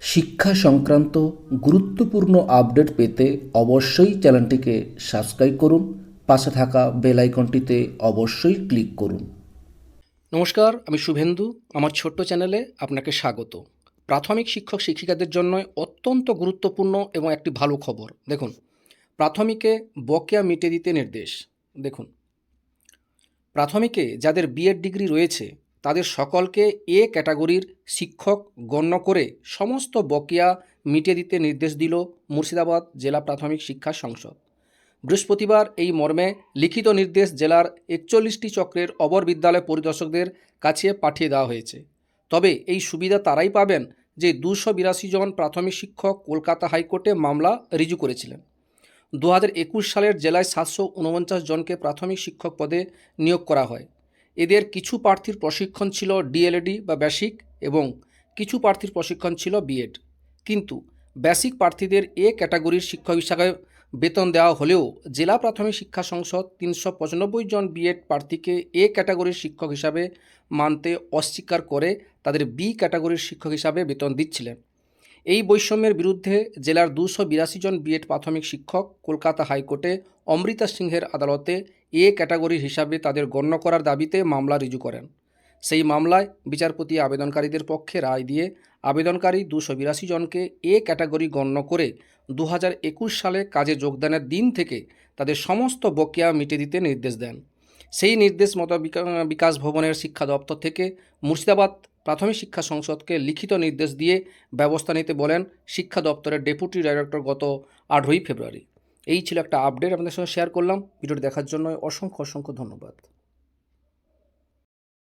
শিক্ষা সংক্রান্ত গুরুত্বপূর্ণ আপডেট পেতে অবশ্যই চ্যানেলটিকে সাবস্ক্রাইব করুন, পাশে থাকা বেল আইকনটিতে অবশ্যই ক্লিক করুন। নমস্কার, আমি শুভেন্দু। আমার ছোট্ট চ্যানেলে আপনাকে স্বাগত। প্রাথমিক শিক্ষক শিক্ষিকাদের জন্য অত্যন্ত গুরুত্বপূর্ণ এবং একটি ভালো খবর। দেখুন, প্রাথমিকে বকেয়া মিটে দিতে নির্দেশ। দেখুন, প্রাথমিকে যাদের বিএড ডিগ্রি রয়েছে তাদের সকলকে এ ক্যাটাগরির শিক্ষক গণ্য করে সমস্ত বকেয়া মিটিয়ে দিতে নির্দেশ দিল মুর্শিদাবাদ জেলা প্রাথমিক শিক্ষা সংসদ। বৃহস্পতিবার এই মর্মে লিখিত নির্দেশ জেলার একচল্লিশটি চক্রের অবর বিদ্যালয় পরিদর্শকদের কাছে পাঠিয়ে দেওয়া হয়েছে। তবে এই সুবিধা তারাই পাবেন যে দুশো বিরাশি জন প্রাথমিক শিক্ষক কলকাতা হাইকোর্টে মামলা রিজু করেছিলেন। দু হাজার একুশ সালের জেলায় সাতশো উনপঞ্চাশ জনকে প্রাথমিক শিক্ষক পদে নিয়োগ করা হয়। এদের কিছু প্রার্থীর প্রশিক্ষণ ছিল ডিএলএডি বা বেসিক এবং কিছু প্রার্থীর প্রশিক্ষণ ছিল বিএড। কিন্তু বেসিক প্রার্থীদের এ ক্যাটাগরির শিক্ষক হিসাবে বেতন দেওয়া হলেও জেলা প্রাথমিক শিক্ষা সংসদ তিনশো পঁচানব্বই জন বিএড প্রার্থীকে এ ক্যাটাগরির শিক্ষক হিসাবে মানতে অস্বীকার করে তাদের বি ক্যাটাগরির শিক্ষক হিসাবে বেতন দিচ্ছিলেন। এই বৈষম্যের বিরুদ্ধে জেলার দুশো বিরাশি জন বিএড প্রাথমিক শিক্ষক, কলকাতা হাইকোর্টে অমৃতা সিংহের আদালতে এ ক্যাটাগরির হিসাবে তাদের গণ্য করার দাবিতে মামলা রিজু করেন। সেই মামলায় বিচারপতি আবেদনকারীদের পক্ষে রায় দিয়ে আবেদনকারী দুশো বিরাশি জনকে এ ক্যাটাগরি গণ্য করে দু হাজার একুশ সালে কাজে যোগদানের দিন থেকে তাদের সমস্ত বকেয়া মিটিয়ে দিতে নির্দেশ দেন। সেই নির্দেশ মতো বিকাশ ভবনের শিক্ষা দপ্তর থেকে মুর্শিদাবাদ প্রাথমিক শিক্ষা সংসদকে লিখিত নির্দেশ দিয়ে ব্যবস্থা নিতে বলেন শিক্ষা দপ্তরের ডেপুটি ডাইরেক্টর গত আঠেরোই ফেব্রুয়ারি। এই ছিল একটা আপডেট আপনাদের সঙ্গে শেয়ার করলাম। ভিডিওটি দেখার জন্য অসংখ্য অসংখ্য ধন্যবাদ।